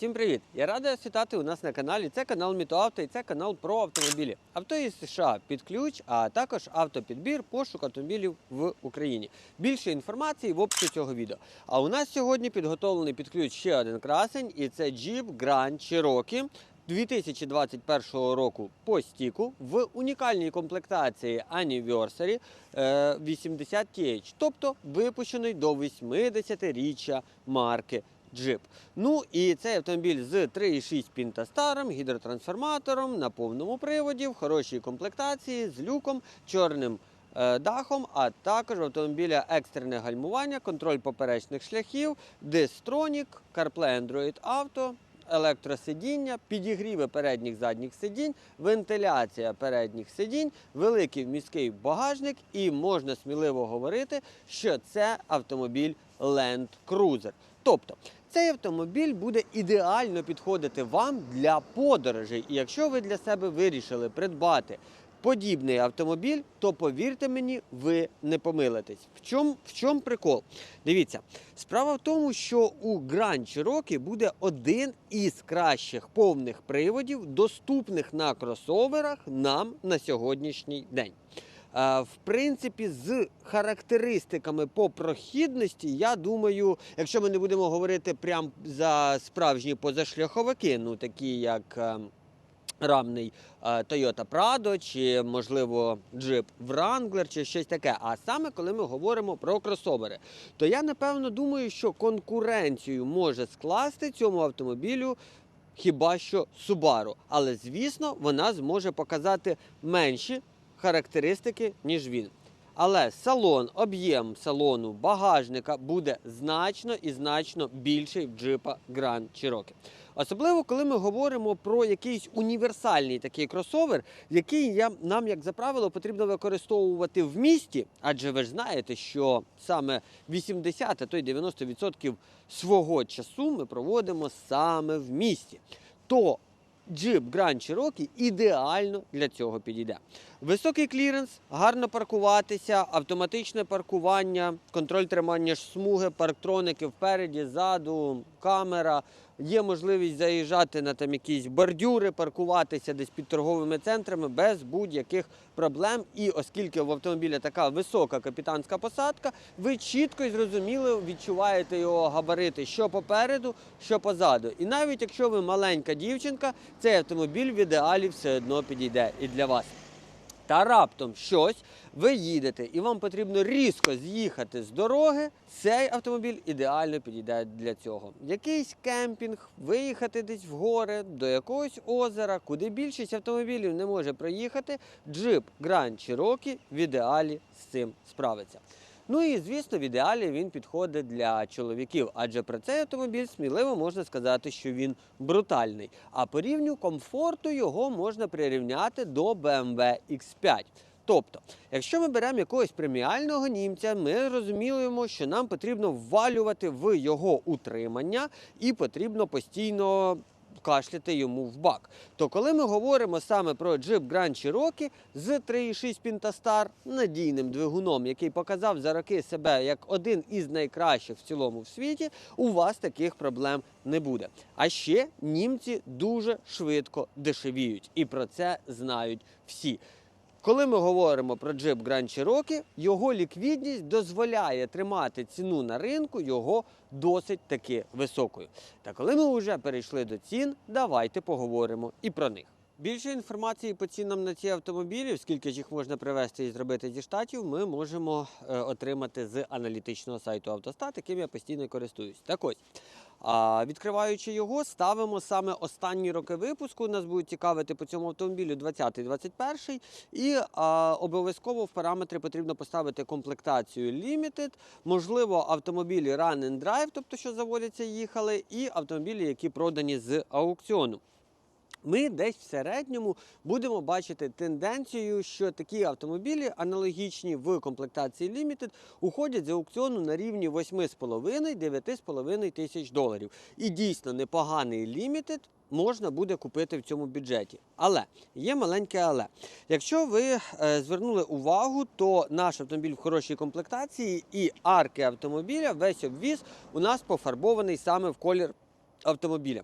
Всім привіт! Я радий вас вітати у нас на каналі. Це канал Мітоавто і це канал про автомобілі. Авто із США під ключ, а також автопідбір, пошук автомобілів в Україні. Більше інформації в описі цього відео. А у нас сьогодні підготовлений під ключ ще один красень, і це Jeep Grand Cherokee 2021 року по стіку в унікальній комплектації Anniversary е, 80 TH, тобто випущений до 80-річчя марки Jeep. Ну і цей автомобіль з 3,6 пінтастаром, гідротрансформатором на повному приводі, в хорошій комплектації з люком, чорним е, дахом, а також автомобіля екстрене гальмування, контроль поперечних шляхів, дистронік, CarPlay Android Auto, електросидіння, підігріви передніх задніх сидінь, вентиляція передніх сидінь, великий міський багажник, і можна сміливо говорити, що це автомобіль Land Cruiser. Тобто цей автомобіль буде ідеально підходити вам для подорожей. І якщо ви для себе вирішили придбати подібний автомобіль, то повірте мені, ви не помилитесь. В чому в чому прикол? Дивіться, справа в тому, що у Grand Cherokee буде один із кращих повних приводів, доступних на кросоверах нам на сьогоднішній день. Е, В принципі, з характеристиками по прохідності, я думаю, якщо ми не будемо говорити прям за справжні позашляховики, ну такі як е, рамний е, Toyota Prado, чи можливо Jeep Wrangler, чи щось таке. А саме коли ми говоримо про кросовери, то я напевно думаю, що конкуренцію може скласти цьому автомобілю. Хіба що Subaru. Але звісно, вона зможе показати менші характеристики, ніж він. Але салон, об'єм салону багажника буде значно і значно більший в джипа Grand Cherokee. Особливо, коли ми говоримо про якийсь універсальний такий кросовер, який я, нам, як за правило, потрібно використовувати в місті, адже ви ж знаєте, що саме 80, а то й 90% свого часу ми проводимо саме в місті. То Jeep Grand Cherokee ідеально для цього підійде. Високий кліренс, гарно паркуватися, автоматичне паркування, контроль тримання смуги, парктроники впереді, ззаду, камера. Є можливість заїжджати на там якісь бордюри, паркуватися десь під торговими центрами без будь-яких проблем. І оскільки в автомобіля така висока капітанська посадка, ви чітко і зрозуміло відчуваєте його габарити що попереду, що позаду. І навіть якщо ви маленька дівчинка, цей автомобіль в ідеалі все одно підійде і для вас. Та раптом щось ви їдете і вам потрібно різко з'їхати з дороги. Цей автомобіль ідеально підійде для цього. Якийсь кемпінг, виїхати десь в гори, до якогось озера, куди більшість автомобілів не може проїхати. Джип Grand Cherokee в ідеалі з цим справиться. Ну і звісно, в ідеалі він підходить для чоловіків, адже про цей автомобіль сміливо можна сказати, що він брутальний. А по рівню комфорту його можна прирівняти до BMW X5. Тобто, якщо ми беремо якогось преміального німця, ми розуміємо, що нам потрібно ввалювати в його утримання і потрібно постійно кашляти йому в бак. То коли ми говоримо саме про джип Grand Cherokee з 3,6 Pentastar надійним двигуном, який показав за роки себе як один із найкращих в цілому в світі, у вас таких проблем не буде. А ще німці дуже швидко дешевіють, і про це знають всі. Коли ми говоримо про Jeep Grand Cherokee, його ліквідність дозволяє тримати ціну на ринку його досить таки високою. Та коли ми вже перейшли до цін, давайте поговоримо і про них. Більше інформації по цінам на ці автомобілі, скільки ж їх можна привезти і зробити зі штатів, ми можемо е, отримати з аналітичного сайту Автостат, яким я постійно користуюсь. Так ось, відкриваючи його, ставимо саме останні роки випуску. Нас будуть цікавити по цьому автомобілю 20-21. І обов'язково в параметри потрібно поставити комплектацію Limited, можливо, автомобілі Run and Drive, тобто що заводяться, їхали, і автомобілі, які продані з аукціону. Ми десь в середньому будемо бачити тенденцію, що такі автомобілі, аналогічні в комплектації Limited, уходять з аукціону на рівні 8,5-9,5 тисяч доларів. І дійсно непоганий Limited можна буде купити в цьому бюджеті. Але є маленьке але. Якщо ви е, звернули увагу, то наш автомобіль в хорошій комплектації і арки автомобіля, весь обвіз у нас пофарбований саме в колір автомобіля.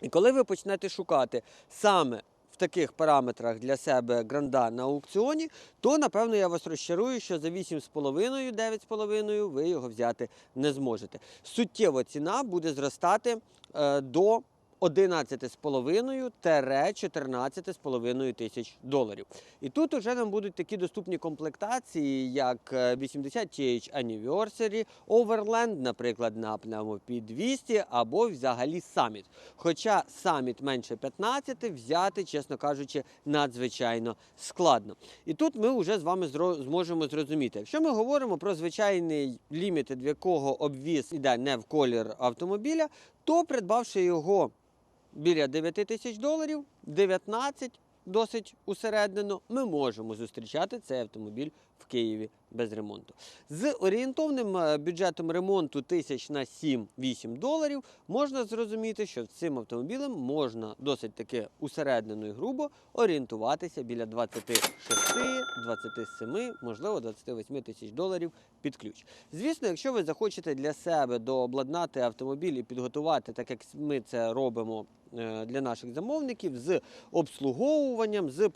І коли ви почнете шукати саме в таких параметрах для себе гранда на аукціоні, то напевно я вас розчарую, що за 8,5, 9,5 ви його взяти не зможете. Суттєво ціна буде зростати е, до 11,5-14,5 тисяч доларів. І тут уже нам будуть такі доступні комплектації, як е, 80 TH Anniversary, Overland, наприклад, на пневмопід 200 або взагалі Summit. Хоча Summit менше 15 взяти, чесно кажучи, надзвичайно складно. І тут ми вже з вами зможемо зрозуміти, якщо ми говоримо про звичайний лімітед, в якого обвіз іде не в колір автомобіля, то придбавши його біля 9 тисяч доларів, 19 досить усереднено, ми можемо зустрічати цей автомобіль в Києві без ремонту. З орієнтовним е, бюджетом ремонту тисяч на 7-8 доларів можна зрозуміти, що цим автомобілем можна досить таки усереднено і грубо орієнтуватися біля 26, 27, можливо 28 тисяч доларів під ключ. Звісно, якщо ви захочете для себе дообладнати автомобіль і підготувати, так як ми це робимо е, для наших замовників, з обслуговуванням, з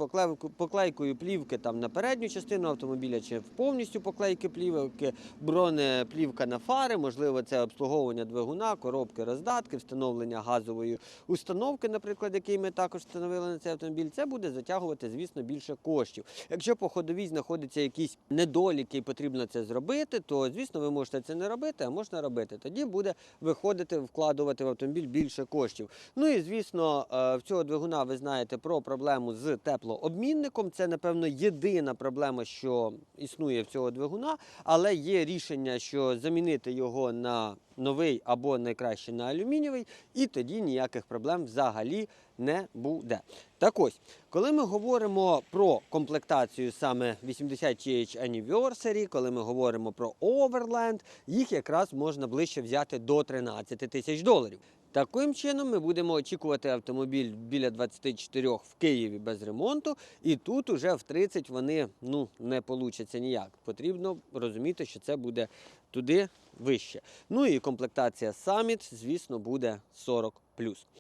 поклейкою плівки там на передню частину автомобіля чи в повністю поклейки плівки, бронеплівка на фари, можливо, це обслуговування двигуна, коробки, роздатки, встановлення газової установки, наприклад, який ми також встановили на цей автомобіль. Це буде затягувати, звісно, більше коштів. Якщо по ходовій знаходяться якісь недоліки і потрібно це зробити, то звісно ви можете це не робити, а можна робити. Тоді буде виходити, вкладувати в автомобіль більше коштів. Ну і звісно, е, в цього двигуна ви знаєте про проблему з теплообмінником. Це, напевно, єдина проблема, що існує в цього двигуна, але є рішення, що замінити його на новий або найкраще на алюмінієвий, і тоді ніяких проблем взагалі не буде. Так ось, коли ми говоримо про комплектацію саме 80 TH Anniversary, коли ми говоримо про Overland, їх якраз можна ближче взяти до 13 тисяч доларів. Таким чином ми будемо очікувати автомобіль біля 24 в Києві без ремонту, і тут уже в 30 вони ну, не получаться ніяк. Потрібно розуміти, що це буде туди вище. Ну і комплектація Summit, звісно, буде 40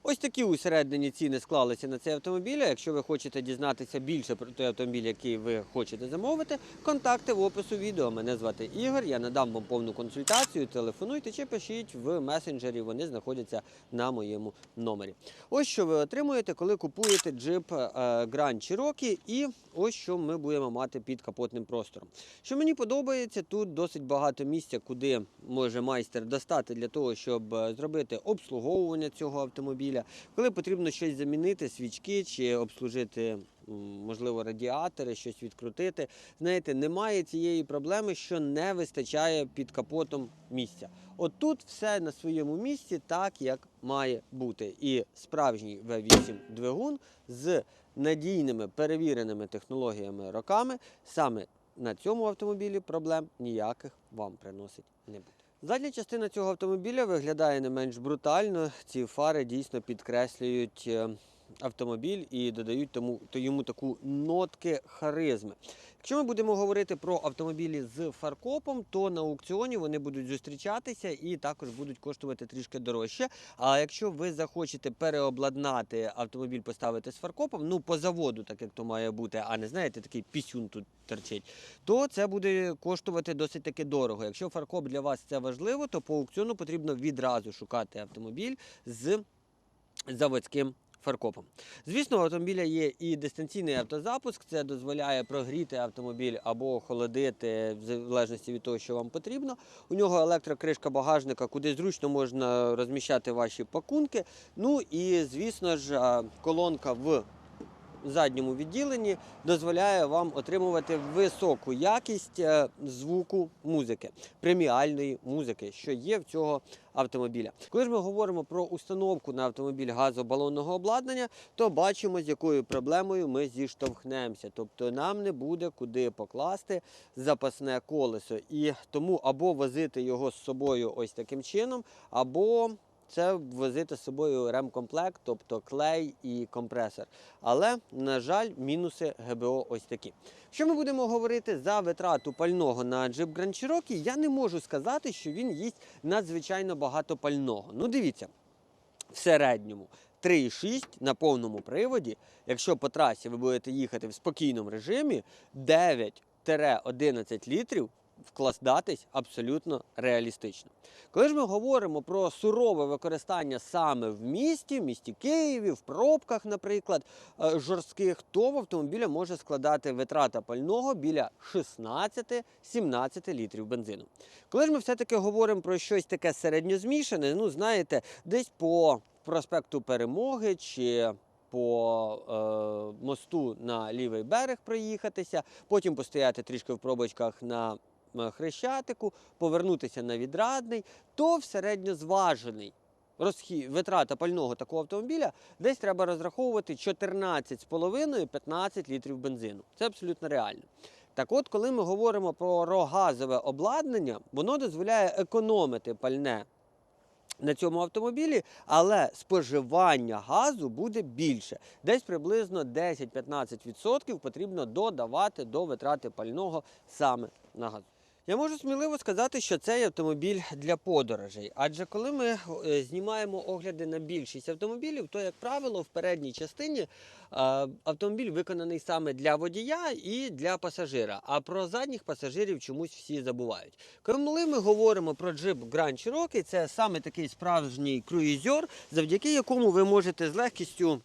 Ось такі усередині ціни склалися на цей автомобіль. Якщо ви хочете дізнатися більше про той автомобіль, який ви хочете замовити, контакти в опису відео. Мене звати Ігор. Я надам вам повну консультацію. Телефонуйте чи пишіть в месенджері. Вони знаходяться на моєму номері. Ось що ви отримуєте, коли купуєте джип е, Grand Cherokee і ось що ми будемо мати під капотним простором. Що мені подобається, тут досить багато місця, куди може майстер достати для того, щоб е, зробити обслуговування цього автомобіля. Коли потрібно щось замінити, свічки чи обслужити. Можливо, радіатори, щось відкрутити. Знаєте, немає цієї проблеми, що не вистачає під капотом місця. От тут все на своєму місці, так як має бути. І справжній V8 двигун з надійними перевіреними технологіями роками саме на цьому автомобілі проблем ніяких вам приносить не буде. Задня частина цього автомобіля виглядає не менш брутально. Ці фари дійсно підкреслюють е, автомобіль і додають тому, то йому таку нотки харизми. Якщо ми будемо говорити про автомобілі з фаркопом, то на аукціоні вони будуть зустрічатися і також будуть коштувати трішки дорожче. А якщо ви захочете переобладнати автомобіль, поставити з фаркопом, ну по заводу, так як то має бути, а не знаєте, такий пісюн тут торчить, то це буде коштувати досить таки дорого. Якщо фаркоп для вас це важливо, то по аукціону потрібно відразу шукати автомобіль з заводським фаркопом. Звісно, у автомобіля є і дистанційний автозапуск. Це дозволяє прогріти автомобіль або охолодити, в залежності від того, що вам потрібно. У нього електрокришка багажника, куди зручно можна розміщати ваші пакунки. Ну і звісно ж, колонка в задньому відділенні дозволяє вам отримувати високу якість е, звуку музики, преміальної музики, що є в цього автомобіля. Коли ж ми говоримо про установку на автомобіль газобалонного обладнання, то бачимо, з якою проблемою ми зіштовхнемося. Тобто нам не буде куди покласти запасне колесо. І тому або возити його з собою ось таким чином, або це возити з собою ремкомплект, тобто клей і компресор. Але, на жаль, мінуси ГБО ось такі. Що ми будемо говорити за витрату пального на Jeep Grand Cherokee, я не можу сказати, що він їсть надзвичайно багато пального. Ну, дивіться. в середньому 3,6 на повному приводі. Якщо по трасі ви будете їхати в спокійному режимі, 9-11 літрів вкладатись абсолютно реалістично. Коли ж ми говоримо про сурове використання саме в місті, в місті Києві, в пробках, наприклад, е, жорстких, то в автомобіля може складати витрата пального біля 16-17 літрів бензину. Коли ж ми все-таки говоримо про щось таке середньозмішане, ну знаєте, десь по проспекту Перемоги чи по е, мосту на лівий берег проїхатися, потім постояти трішки в пробочках на Хрещатику, повернутися на відрадний, то в середньозважений розхід, витрата пального такого автомобіля десь треба розраховувати 14,5-15 літрів бензину. Це абсолютно реально. Так от, коли ми говоримо про газове обладнання, воно дозволяє економити пальне на цьому автомобілі, але споживання газу буде більше. Десь приблизно 10-15% потрібно додавати до витрати пального саме на газ. Я можу сміливо сказати, що цей автомобіль для подорожей. Адже коли ми е, знімаємо огляди на більшість автомобілів, то, як правило, в передній частині е, автомобіль виконаний саме для водія і для пасажира. А про задніх пасажирів чомусь всі забувають. Коли ми говоримо про джип Grand Cherokee, це саме такий справжній круїзер, завдяки якому ви можете з легкістю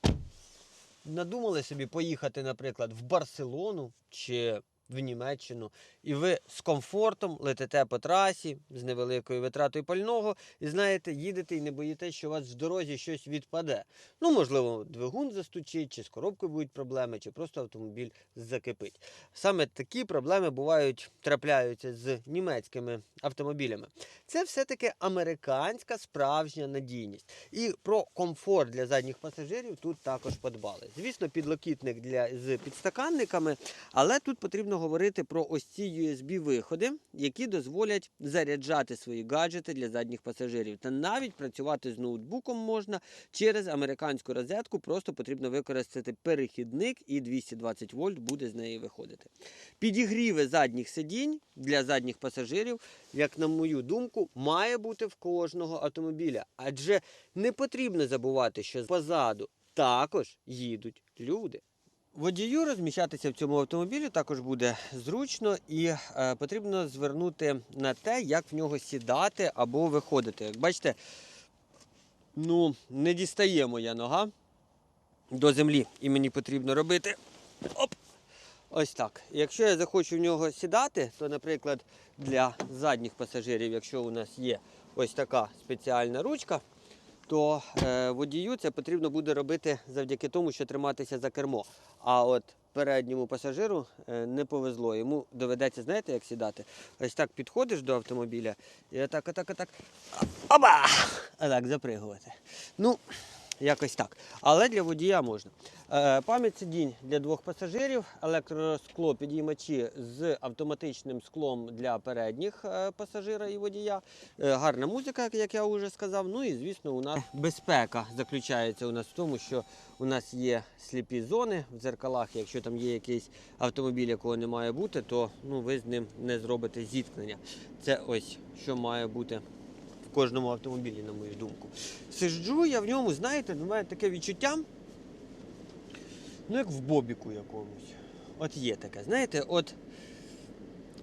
надумали собі поїхати, наприклад, в Барселону чи в Німеччину, і ви з комфортом летите по трасі з невеликою витратою пального, і знаєте, їдете і не боїтесь, що у вас в дорозі щось відпаде. Ну, можливо, двигун застучить, чи з коробкою будуть проблеми, чи просто автомобіль закипить. Саме такі проблеми бувають, трапляються з німецькими автомобілями. Це все-таки американська справжня надійність. І про комфорт для задніх пасажирів тут також подбали. Звісно, підлокітник для з підстаканниками, але тут потрібно говорити про ось ці USB-виходи, які дозволять заряджати свої гаджети для задніх пасажирів. Та навіть працювати з ноутбуком можна через американську розетку. Просто потрібно використати перехідник, і 220 вольт буде з неї виходити. Підігріви задніх сидінь для задніх пасажирів, як на мою думку, має бути в кожного автомобіля. Адже не потрібно забувати, що позаду також їдуть люди. Водію розміщатися в цьому автомобілі також буде зручно і е, потрібно звернути на те, як в нього сідати або виходити. Як бачите, ну, не дістає моя нога до землі, і мені потрібно робити оп, ось так. Якщо я захочу в нього сідати, то, наприклад, для задніх пасажирів, якщо у нас є ось така спеціальна ручка, то е, водію це потрібно буде робити завдяки тому, що триматися за кермо. А от передньому пасажиру е, не повезло. Йому доведеться, знаєте, як сідати? Ось так підходиш до автомобіля і отак, отак, отак. Оба! Отак запригувати. Ну, якось так. Але для водія можна. Е, пам'ять сидінь для двох пасажирів, електроскло підіймачі з автоматичним склом для передніх е, пасажира і водія. Е, гарна музика, як я вже сказав. Ну і звісно, у нас безпека заключається у нас в тому, що у нас є сліпі зони в дзеркалах. Якщо там є якийсь автомобіль, якого не має бути, то ну, ви з ним не зробите зіткнення. Це ось що має бути кожному автомобілі, на мою думку. Сиджу я в ньому, знаєте, в мене таке відчуття, ну як в бобіку якомусь. От є таке. Знаєте, от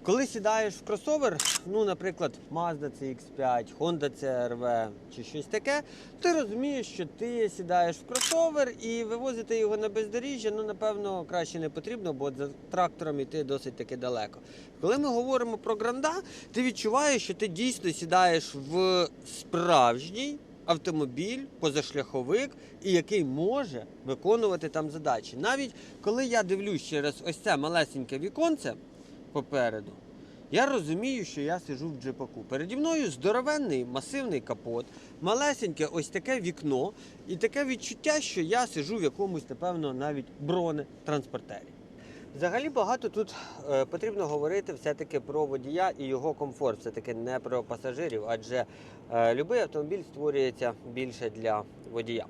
коли сідаєш в кросовер, ну, наприклад, Mazda CX5, Honda CRV чи щось таке, ти розумієш, що ти сідаєш в кросовер і вивозити його на бездоріжжя, ну, напевно, краще не потрібно, бо за трактором йти досить таки далеко. Коли ми говоримо про гранда, ти відчуваєш, що ти дійсно сідаєш в справжній автомобіль, позашляховик, і який може виконувати там задачі. Навіть коли я дивлюсь через ось це малесеньке віконце попереду, я розумію, що я сижу в джипаку. Переді мною здоровенний масивний капот, малесеньке ось таке вікно, і таке відчуття, що я сижу в якомусь, напевно, навіть бронетранспортері. Взагалі багато тут е, потрібно говорити все-таки про водія і його комфорт, все-таки не про пасажирів, адже е, будь-який автомобіль створюється більше для водія.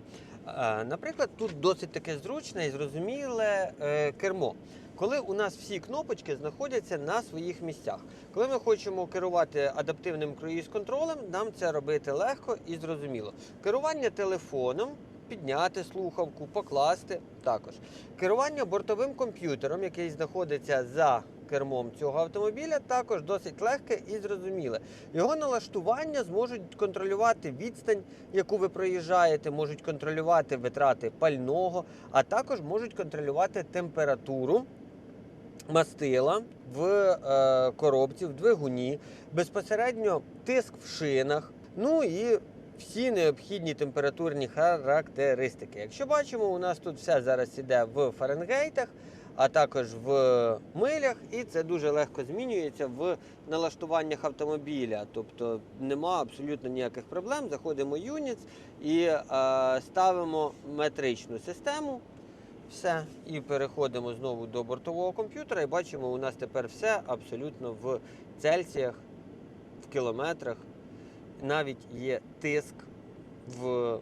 Е, наприклад, тут досить таке зручне і зрозуміле е, кермо. Коли у нас всі кнопочки знаходяться на своїх місцях. Коли ми хочемо керувати адаптивним круїз-контролем, нам це робити легко і зрозуміло. Керування телефоном, підняти слухавку, покласти також. Керування бортовим комп'ютером, який знаходиться за кермом цього автомобіля, також досить легке і зрозуміле. Його налаштування зможуть контролювати відстань, яку ви проїжджаєте, можуть контролювати витрати пального, а також можуть контролювати температуру мастила в е, коробці, в двигуні, безпосередньо тиск в шинах. Ну і всі необхідні температурні характеристики. Якщо бачимо, у нас тут все зараз іде в Фаренгейтах, а також в милях, і це дуже легко змінюється в налаштуваннях автомобіля. Тобто нема абсолютно ніяких проблем. Заходимо Units і е, ставимо метричну систему. Все, і переходимо знову до бортового комп'ютера, і бачимо, у нас тепер все абсолютно в Цельсіях, в кілометрах. Навіть є тиск в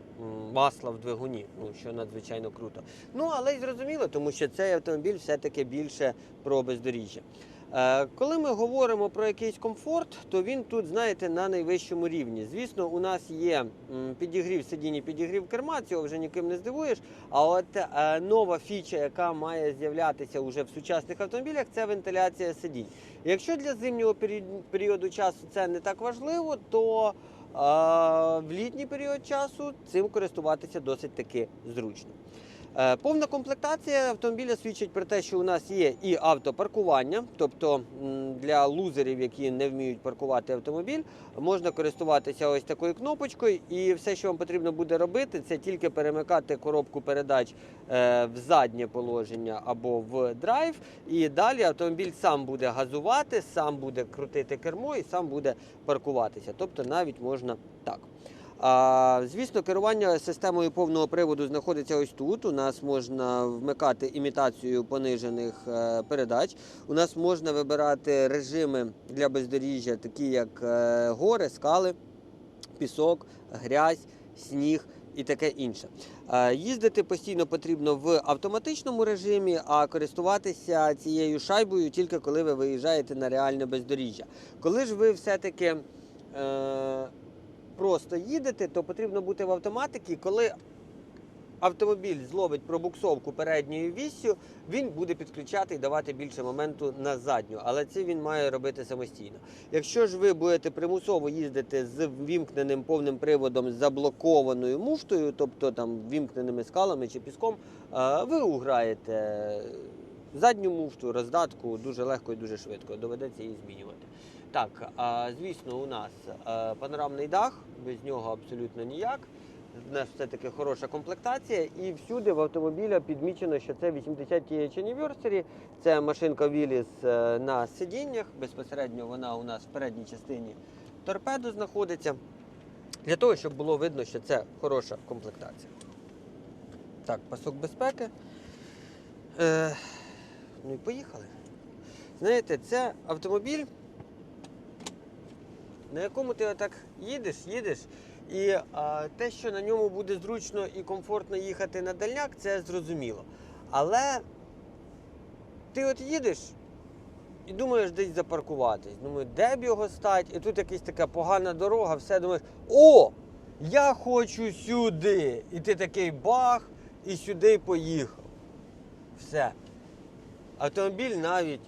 масла в двигуні, ну, що надзвичайно круто. Ну, але й зрозуміло, тому що цей автомобіль все-таки більше про бездоріжжя. Е, Коли ми говоримо про якийсь комфорт, то він тут, знаєте, на найвищому рівні. Звісно, у нас є підігрів сидіння, підігрів керма, цього вже ніким не здивуєш. А от е, нова фіча, яка має з'являтися уже в сучасних автомобілях, це вентиляція сидінь. Якщо для зимнього періоду часу це не так важливо, то е, в літній період часу цим користуватися досить таки зручно. Е, Повна комплектація автомобіля свідчить про те, що у нас є і автопаркування, тобто для лузерів, які не вміють паркувати автомобіль, можна користуватися ось такою кнопочкою, і все, що вам потрібно буде робити, це тільки перемикати коробку передач е, в заднє положення або в драйв, і далі автомобіль сам буде газувати, сам буде крутити кермо і сам буде паркуватися. Тобто навіть можна так. Звісно, керування системою повного приводу знаходиться ось тут. У нас можна вмикати імітацію понижених е, передач. У нас можна вибирати режими для бездоріжжя, такі як е, гори, скали, пісок, грязь, сніг. І таке інше. Е, Їздити постійно потрібно в автоматичному режимі, а користуватися цією шайбою тільки коли ви виїжджаєте на реальне бездоріжжя. Коли ж ви все-таки просто їдете, то потрібно бути в автоматиці. Коли автомобіль зловить пробуксовку передньою віссю, він буде підключати і давати більше моменту на задню, але це він має робити самостійно. Якщо ж ви будете примусово їздити з вімкненим повним приводом заблокованою муфтою, тобто там вімкненими скалами чи піском, е, ви уграєте задню муфту, роздатку дуже легко і дуже швидко. Доведеться її змінювати. Так, звісно, у нас е, панорамний дах, без нього абсолютно ніяк. У нас все-таки хороша комплектація, і всюди в автомобіля підмічено, що це 80 TH Anniversary, це машинка Willys е, на сидіннях. Безпосередньо вона у нас в передній частині торпеду знаходиться. Для того, щоб було видно, що це хороша комплектація. Так, пасок безпеки. Е, ну і поїхали. Знаєте, це автомобіль, на якому ти отак їдеш, їдеш, і а, те, що на ньому буде зручно і комфортно їхати на дальняк, це зрозуміло. Але ти от їдеш і думаєш десь запаркуватись. Думаю, де б його стати? І тут якась така погана дорога, все думаєш, о! Я хочу сюди. І ти такий бах, і сюди поїхав. Все. Автомобіль навіть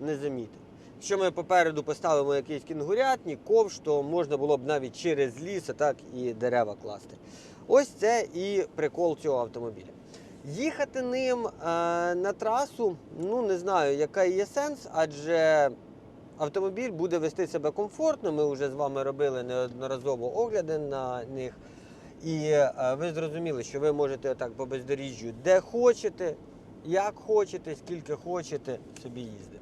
не замітив. Якщо ми попереду поставимо якийсь кінгурятник, ковш, то можна було б навіть через ліс так і дерева класти. Ось це і прикол цього автомобіля. Їхати ним е, на трасу, ну не знаю, який є сенс, адже автомобіль буде вести себе комфортно. Ми вже з вами робили неодноразово огляди на них. І е, ви зрозуміли, що ви можете отак по бездоріжжю де хочете, як хочете, скільки хочете собі їздити.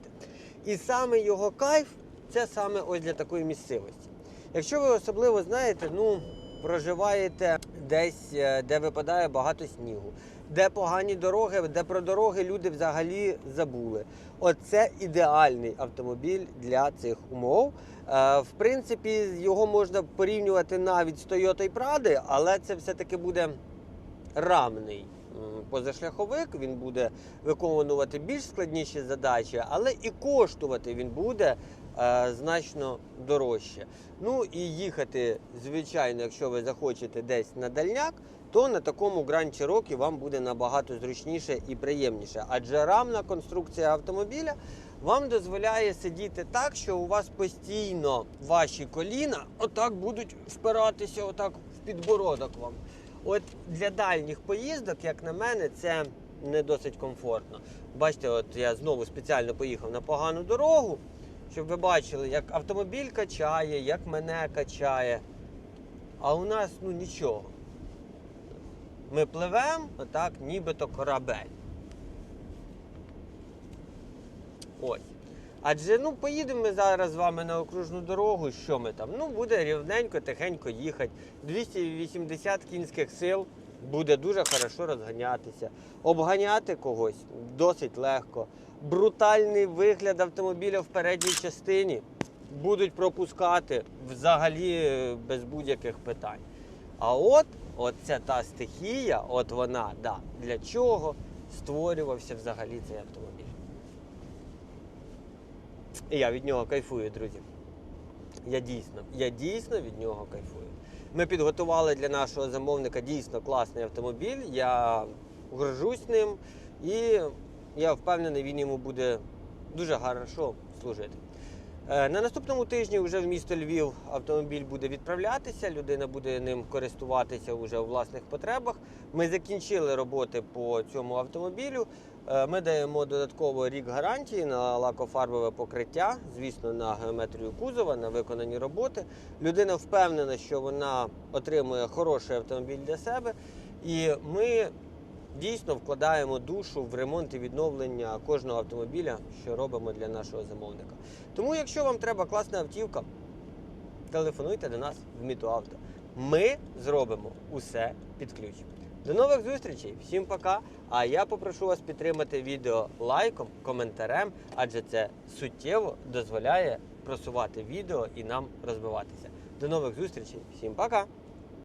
І саме його кайф це саме ось для такої місцевості. Якщо ви особливо знаєте, ну проживаєте десь, е, де випадає багато снігу, де погані дороги, де про дороги люди взагалі забули. Оце ідеальний автомобіль для цих умов. Е, В принципі, його можна порівнювати навіть з Toyota Prado, але це все-таки буде рамний позашляховик, він буде виконувати більш складніші задачі, але і коштувати він буде е, значно дорожче. Ну і їхати, звичайно, якщо ви захочете десь на дальняк, то на такому Grand Cherokee вам буде набагато зручніше і приємніше. Адже рамна конструкція автомобіля вам дозволяє сидіти так, що у вас постійно ваші коліна отак будуть впиратися отак в підбородок вам. От для дальніх поїздок, як на мене, це не досить комфортно. Бачите, от я знову спеціально поїхав на погану дорогу, щоб ви бачили, як автомобіль качає, як мене качає. А у нас ну нічого. Ми пливемо отак, нібито корабель. Ось. Адже ну поїдемо ми зараз з вами на окружну дорогу. Що ми там? Ну буде рівненько, тихенько їхати. 280 кінських сил буде дуже хорошо розганятися. Обганяти когось досить легко. Брутальний вигляд автомобіля в передній частині будуть пропускати взагалі е, без будь-яких питань. А от, от це та стихія, от вона, да, для чого створювався взагалі цей автомобіль. І я від нього кайфую, друзі. Я дійсно, я дійсно від нього кайфую. Ми підготували для нашого замовника дійсно класний автомобіль. Я горжусь ним і я впевнений, він йому буде дуже хорошо служити. Е, На наступному тижні вже в місто Львів автомобіль буде відправлятися, людина буде ним користуватися вже у власних потребах. Ми закінчили роботи по цьому автомобілю. Е, Ми даємо додатково рік гарантії на лакофарбове покриття, звісно, на геометрію кузова, на виконані роботи. Людина впевнена, що вона отримує хороший автомобіль для себе. І ми дійсно вкладаємо душу в ремонт і відновлення кожного автомобіля, що робимо для нашого замовника. Тому, якщо вам треба класна автівка, телефонуйте до нас в Мітуавто. Ми зробимо усе під ключ. До нових зустрічей, всім пока. А я попрошу вас підтримати відео лайком, коментарем, адже це суттєво дозволяє просувати відео і нам розвиватися. До нових зустрічей, всім пока!